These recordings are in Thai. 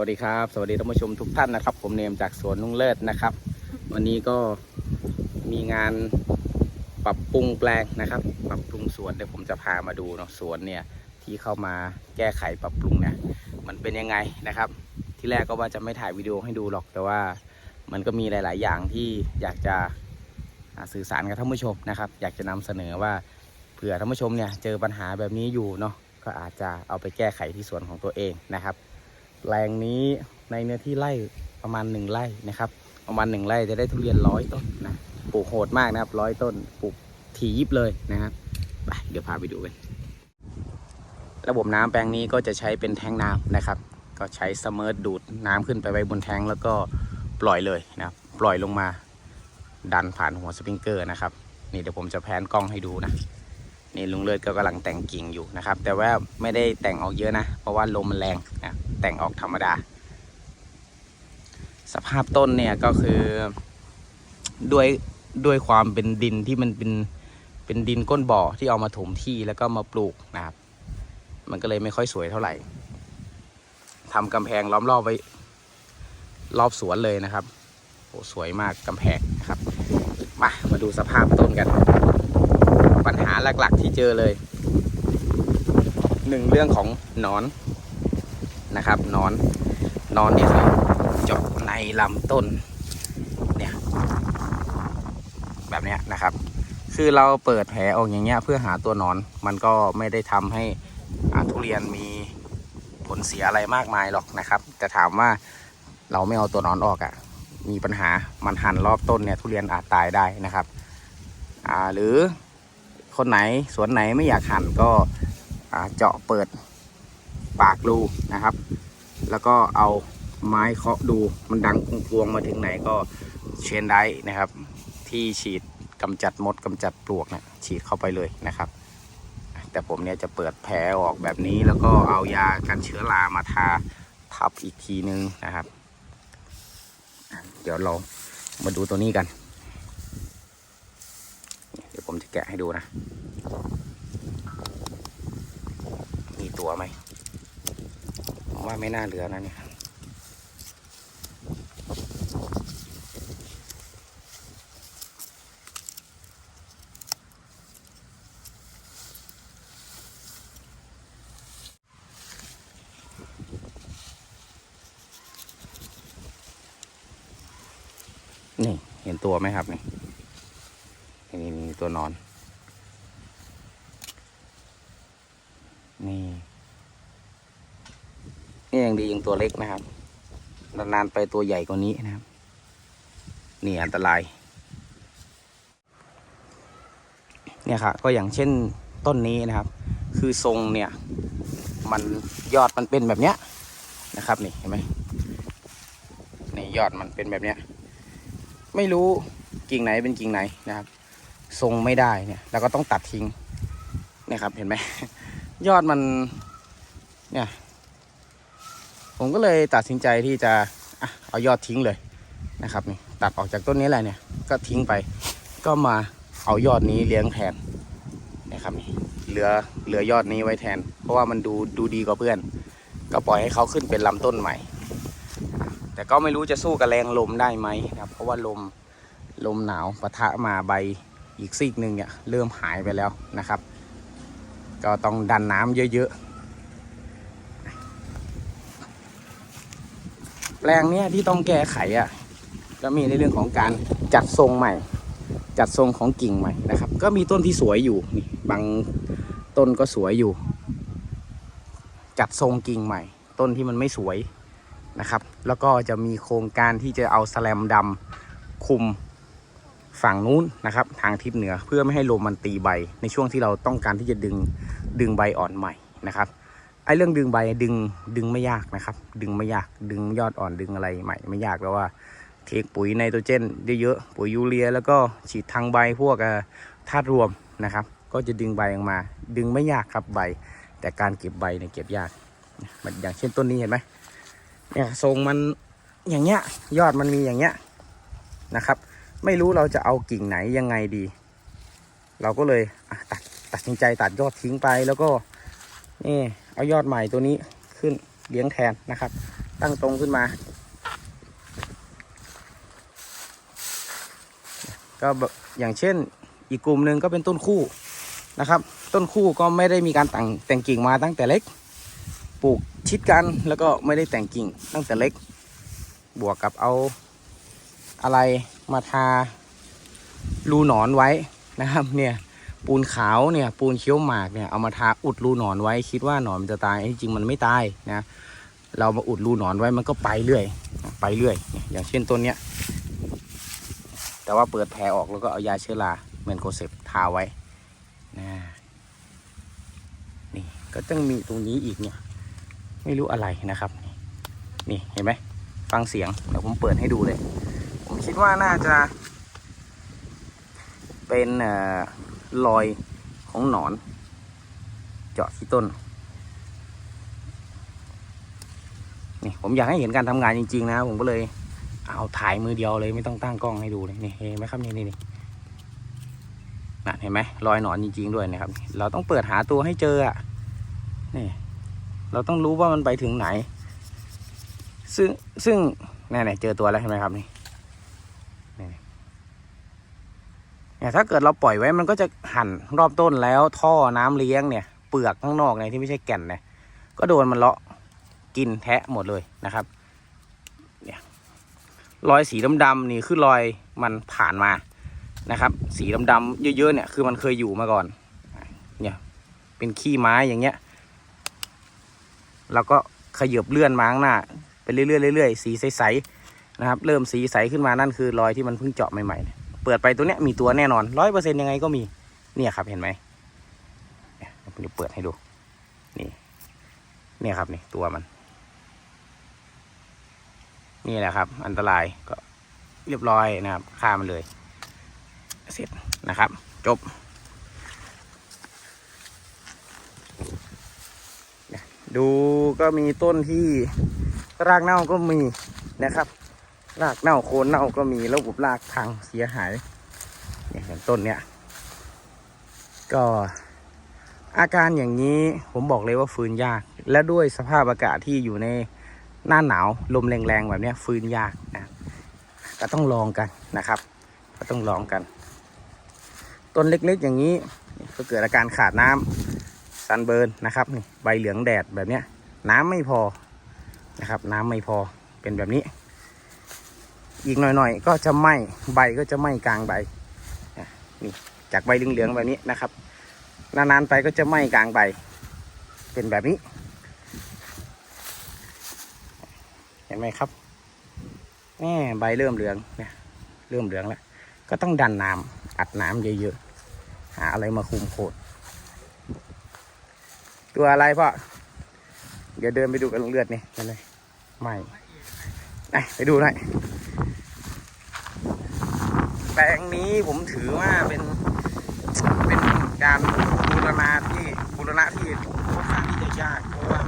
วัสดีครับ สวัสดีท่านผู้ชมทุกท่านนะครับ ผมเนมจากสวนนุ่งเลิศนะครับ วันนี้ก็มีงานปรับปรุงแปลงนะครับ ปรับปรุงสวนเดี๋ยวผมจะพามาดูเนาะสวนเนี่ยที่เข้ามาแก้ไขปรับปรุงเนี่ยมันเป็นยังไงนะครับ ที่แรกก็ว่าจะไม่ถ่ายวิดีโอให้ดูหรอกแต่ว่ามันก็มีหลาย ๆ อย่างที่อยากจะสื่อสารกับท่านผู้ชมนะครับ อยากจะนำเสนอว่าเผื่อท่านผู้ชมเนี่ยเจอปัญหาแบบนี้อยู่เนาะก็อาจจะเอาไปแก้ไขที่สวนของตัวเองนะครับ แปลงนี้ในเนื้อที่ไร่ประมาณหนึ่งไร่นะครับ ประมาณหนึ่งไร่จะได้ทุเรียนร้อยต้นนะปลูกโหดมากนะครับร้อยต้นปลูกถี่ยิบเลยนะครับไปเดี๋ยวพาไปดูกันระบบน้ำแปลงนี้ก็จะใช้เป็นแทงน้ำนะครับ ก็ใช้สมอร์ดูดน้ำขึ้นไปไว้บนแทงแล้วก็ปล่อยเลยนะครับปล่อยลงมาดันผ่านหัวสปริงเกอร์นะครับ นี่เดี๋ยวผมจะแพนกล้องให้ดูนะ นี่ลุงเลิศก็กำลังแต่งกิ่งอยู่นะครับ แต่ว่าไม่ได้แต่งออกเยอะนะ เพราะว่าลมมันแรงนะ แต่งออกธรรมดา สภาพต้นเนี่ยก็คือด้วยด้วยความเป็นดินที่มันเป็นเป็นดินก้นบ่อที่เอามาถมที่แล้วก็มาปลูกนะครับ มันก็เลยไม่ค่อยสวยเท่าไหร่ทำกำแพงล้อมรอบไว้รอบสวนเลยนะครับโอ้สวยมากกำแพงนะครับ มามาดูสภาพต้นกัน ปัญหาหลักๆที่เจอเลยหนึ่งเรื่องของหนอน นะครับนอนนอนเนี่ยคือเจาะในลำต้นเนี่ยแบบเนี้ยนะครับ คือเราเปิดแผลออกอย่างเงี้ยเพื่อหาตัวนอน มันก็ไม่ได้ทำให้อาทุเรียนมีผลเสียอะไรมากมายหรอกนะครับ แต่ถามว่าเราไม่เอาตัวนอนออกอะ่ะ มีปัญหามันหันรอบต้นเนี่ยทุเรียนอาจตายได้นะครับอ่าหรือคนไหนสวนไหนไม่อยากหันก็เจาะเปิด ปากรูนะครับ แล้วก็เอาไม้เคาะดูมันดังพวงมาถึงไหนก็เชนได้นะครับ ที่ฉีดกำจัดมดกำจัดปลวกนะฉีดเข้าไปเลยนะครับ แต่ผมเนี่ยจะเปิดแผลออกแบบนี้ แล้วก็เอายากันเชื้อรามาทาทับอีกทีนึงนะครับ เดี๋ยวเรามาดูตัวนี้กัน เดี๋ยวผมจะแกะให้ดูนะ มีตัวไหม ว่าไม่น่าเหลือนะเนี่ยนี่เห็นตัวไหมครับนี่นี่นี่ตัวนอน นี่ นี่ยังดียังตัวเล็กนะครับนานๆไปตัวใหญ่กว่านี้นะครับ นี่อันตราย เนี่ยครับก็อย่างเช่นต้นนี้นะครับ คือทรงเนี่ย มันยอดมันเป็นแบบเนี้ยนะครับนี่เห็นไหมนี่ยอดมันเป็นแบบเนี้ย ไม่รู้กิ่งไหนเป็นกิ่งไหนนะครับ ทรงไม่ได้เนี่ยเราก็ต้องตัดทิ้งนี่ครับเห็นไหมยอดมันเนี่ย ผมก็เลยตัดสินใจที่จะเอายอดทิ้งเลยนะครับนี่ตัดออกจากต้นนี้แหละเนี่ยก็ทิ้งไป ก็มาเอายอดนี้เลี้ยงแทนนะครับนี่เหลือเหลือยอดนี้ไว้แทน เพราะว่ามันดูดูดีกว่าเพื่อน ก็ปล่อยให้เขาขึ้นเป็นลำต้นใหม่ แต่ก็ไม่รู้จะสู้กับแรงลมได้ไหมนะครับ เพราะว่าลมลมหนาวปะทะมาใบอีกซีกหนึ่งเนี่ยเริ่มหายไปแล้วนะครับ ก็ต้องดันน้ำเยอะๆ แป ลงเนี้ยที่ต้องแก้ไขอะ่ะก็มีในเรื่องของการจัดทรงใหม่ จัดทรงของกิ่งใหม่นะครับ ก็มีต้นที่สวยอยู่นี่บางต้นก็สวยอยู่ จัดทรงกิ่งใหม่ ต้นที่มันไม่สวยนะครับ แล้วก็จะมีโครงการที่จะเอาสแลมดำคุมฝั่งนู้นนะครับ ทางทิศเหนือเพื่อไม่ให้ลมมันตีใบ ในช่วงที่เราต้องการที่จะดึงดึงใบอ่อนใหม่นะครับ ไอ้เรื่องดึงใบดึงดึงไม่ยากนะครับ ดึงไม่ยากดึงยอดอ่อนดึงอะไรใหม่ไม่ยากแล้วว่าเทคปุ๋ยไนโตรเจนเยอะๆปุ๋ยยูเรีย แล้วก็ฉีดทางใบพวกธาตุรวมนะครับ ก็จะดึงใบออกมา ดึงไม่ยากครับใบ แต่การเก็บใบเนี่ยเก็บยากมันอย่างเช่นต้นนี้เห็นไหมเนี่ยทรงมันอย่างเงี้ยยอดมันมีอย่างเงี้ยนะครับ ไม่รู้เราจะเอากิ่งไหนยังไงดี เราก็เลยตัดตัดสินใจตัดยอดทิ้งไปแล้วก็นี่ เอายอดใหม่ตัวนี้ขึ้นเลี้ยงแทนนะครับ ตั้งตรงขึ้นมา ก็แบบอย่างเช่นอีกกลุ่มหนึ่งก็เป็นต้นคู่นะครับ ต้นคู่ก็ไม่ได้มีการแต่งแต่งกิ่งมาตั้งแต่เล็ก ปลูกชิดกันแล้วก็ไม่ได้แต่งกิ่งตั้งแต่เล็ก บวกกับเอาอะไรมาทารูหนอนไว้นะครับเนี่ย ปูนขาวเนี่ยปูนเคี้ยวหมากเนี่ยเอามาทาอุดรูหนอนไว้คิดว่าหนอนมันจะตายจริงมันไม่ตายนะเรามาอุดรูหนอนไว้มันก็ไปเรื่อย ไปเรื่อย อย่างเช่นต้นเนี้ยแต่ว่าเปิดแผลออกแล้วก็เอายาเชื้อราเมนโคเซปทาไว้นะนี่ก็ต้องมีตรงนี้อีกเนี่ยไม่รู้อะไรนะครับ นี่เห็นไหมฟังเสียงเดี๋ยวผมเปิดให้ดูเลย ผมคิดว่าน่าจะเป็นเอ่อ รอยของหนอน เจาะที่ต้น นี่ผมอยากให้เห็นการทำงานจริง ๆ นะผมก็เลยเอาถ่ายมือเดียวเลยไม่ต้องตั้งกล้องให้ดูเลยนี่เห็นไหมครับนี่นี่นี่นะเห็นไหมรอยหนอนจริง ๆ ด้วยนะครับ เราต้องเปิดหาตัวให้เจออะนี่เราต้องรู้ว่ามันไปถึงไหน ซึ่งซึ่งนี่นๆเจอตัวแล้วเห็นไหมครับนี่ เนี่ยถ้าเกิดเราปล่อยไว้มันก็จะหั่นรอบต้นแล้วท่อน้ำเลี้ยงเนี่ยเปลือกข้างนอกเนี่ยที่ไม่ใช่แก่นเนี่ยก็โดนมันเลาะกินแทะหมดเลยนะครับเนี่ยรอยสีดำๆนี่คือรอยมันผ่านมานะครับ สีดำๆเยอะๆเนี่ยคือมันเคยอยู่มาก่อนเนี่ยเป็นขี้ไม้อย่างเงี้ยเราก็ขยับเลื่อนมาข้างหน้าไปเรื่อยๆเรื่อยๆสีใสๆนะครับ เริ่มสีใสขึ้นมานั่นคือรอยที่มันเพิ่งเจาะใหม่ๆ เปิดไปตัวเนี้ยมีตัวแน่นอนร้อยเปอร์เซ็นยังไงก็มีเนี่ยครับเห็นไหมเนี่ยผมจะเปิดให้ดูนี่เนี่ยครับนี่ตัวมัน นี่แหละครับ อันตรายก็เรียบร้อยนะครับฆ่ามันเลยเสร็จนะครับ จบดูก็มีต้นที่รากเน่าก็มีนะครับ รากเน่าโคนเน่าก็มีแล้วบุบรากพังเสียหายเนี่ยอย่างต้นเนี้ยก็อาการอย่างนี้ผมบอกเลยว่าฟื้นยาก และด้วยสภาพอากาศที่อยู่ในหน้าหนาวลมแรงๆแบบเนี้ยฟื้นยากนะก็ต้องลองกันนะครับ ก็ต้องลองกัน ต้นเล็กๆอย่างนี้ก็เกิดอาการขาดน้ำซันเบิร์นนะครับนี่ใบเหลืองแดดแบบเนี้ยน้ำไม่พอนะครับ น้ำไม่พอเป็นแบบนี้ อีกหน่อยๆก็จะไหม้ใบก็จะไหม้กลางใบนี่จากใบเหลืองๆแบบนี้นะครับ นานๆไปก็จะไหม้กลางใบ เป็นแบบนี้ เห็นไหมครับแม่ใบเริ่มเหลืองเนี่ยเริ่มเหลืองแล้ว ก็ต้องดันน้ำอัดน้ำเยอะๆหาอะไรมาคุมโคตรตัวอะไรพ่อเดี๋ยวเดินไปดูกันเลือดนี่นั่นเลยไม่ไปดูหน่อย แปลงนี้ผมถือว่าเป็นเป็นการบูรณาที่บูรณะที่ค่อนข้างที่จะยากเพราะว่า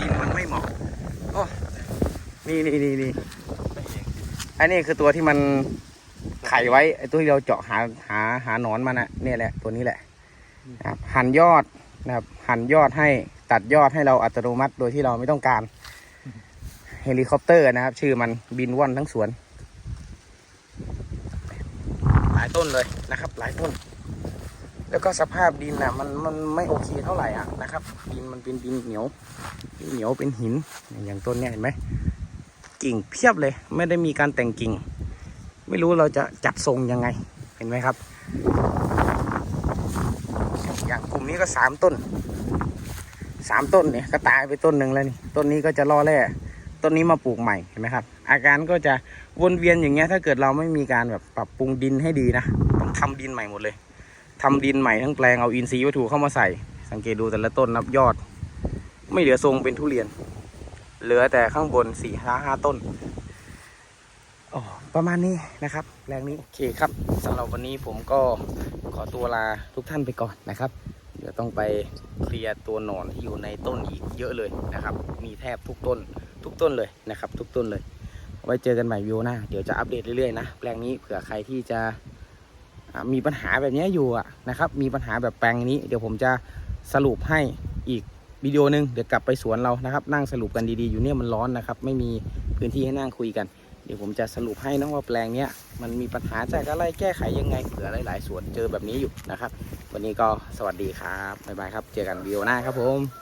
ดินมันไม่เหมาะโอ้นี่นี่นี่นี่อันนี้คือตัวที่มันไข่ไว้ไอ้ตัวที่เราเจาะหาหาหาหนอนมันอะเนี่ยแหละตัวนี้แหละนะครับหั่นยอดนะครับหั่นยอดให้ตัดยอดให้เราอัตโนมัติโดยที่เราไม่ต้องการเฮลิคอปเตอร์นะครับ ชื่อมันบินว่อนทั้งสวน หลายต้นเลยนะครับ หลายต้น แล้วก็สภาพดินนะมันมันไม่โอเคเท่าไหร่อะนะครับดินมันเป็นดินเหนียวดินเหนียวเป็นหินอย่างต้นเนี้ยเห็นไหมกิ่งเพียบเลย ไม่ได้มีการแต่งกิ่ง ไม่รู้เราจะจัดทรงยังไงเห็นไหมครับ อย่างกลุ่มนี้ก็สามต้นสามต้นเนี่ยก็ตายไปต้นหนึ่งแล้วนี่ต้นนี้ก็จะล่อแร่ ต้นนี้มาปลูกใหม่เห็นไหมครับ อาการก็จะวนเวียนอย่างเงี้ยถ้าเกิดเราไม่มีการแบบปรับปรุงดินให้ดีนะต้องทำดินใหม่หมดเลยทำดินใหม่ทั้งแปลงเอาอินทรีย์วัตถุเข้ามาใส่ สังเกตดูแต่ละต้นนับยอด ไม่เหลือทรงเป็นทุเรียน เหลือแต่ข้างบนสี่ห้าห้าต้นอ๋อประมาณนี้นะครับแปลงนี้โอเคครับสำหรับวันนี้ผมก็ขอตัวลาทุกท่านไปก่อนนะครับ เดี๋ยวต้องไปเคลียร์ตัวหนอนที่อยู่ในต้นอีกเยอะเลยนะครับ มีแทบทุกต้น ทุกต้นเลยนะครับ ทุกต้นเลย ไว้เจอกันใหม่วิวหน้า เดี๋ยวจะอัปเดตเรื่อยๆนะแปลงนี้เผื่อใครที่จะมีปัญหาแบบนี้อยู่นะครับ มีปัญหาแบบแปลงนี้ เดี๋ยวผมจะสรุปให้อีกวิดีโอหนึงเดี๋ยวกลับไปสวนเรานะครับ นั่งสรุปกันดีๆอยู่เนี่ยมันร้อนนะครับ ไม่มีพื้นที่ให้นั่งคุยกัน เดี๋ยวผมจะสรุปให้นะว่าแปลงเนี้ยมันมีปัญหาจากอะไรแก้ไขยังไงเผื่อหลายๆสวนเจอแบบนี้อยู่นะครับ วันนี้ก็สวัสดีครับบ๊ายบายครับ เจอกันวิดีโอหน้าครับผม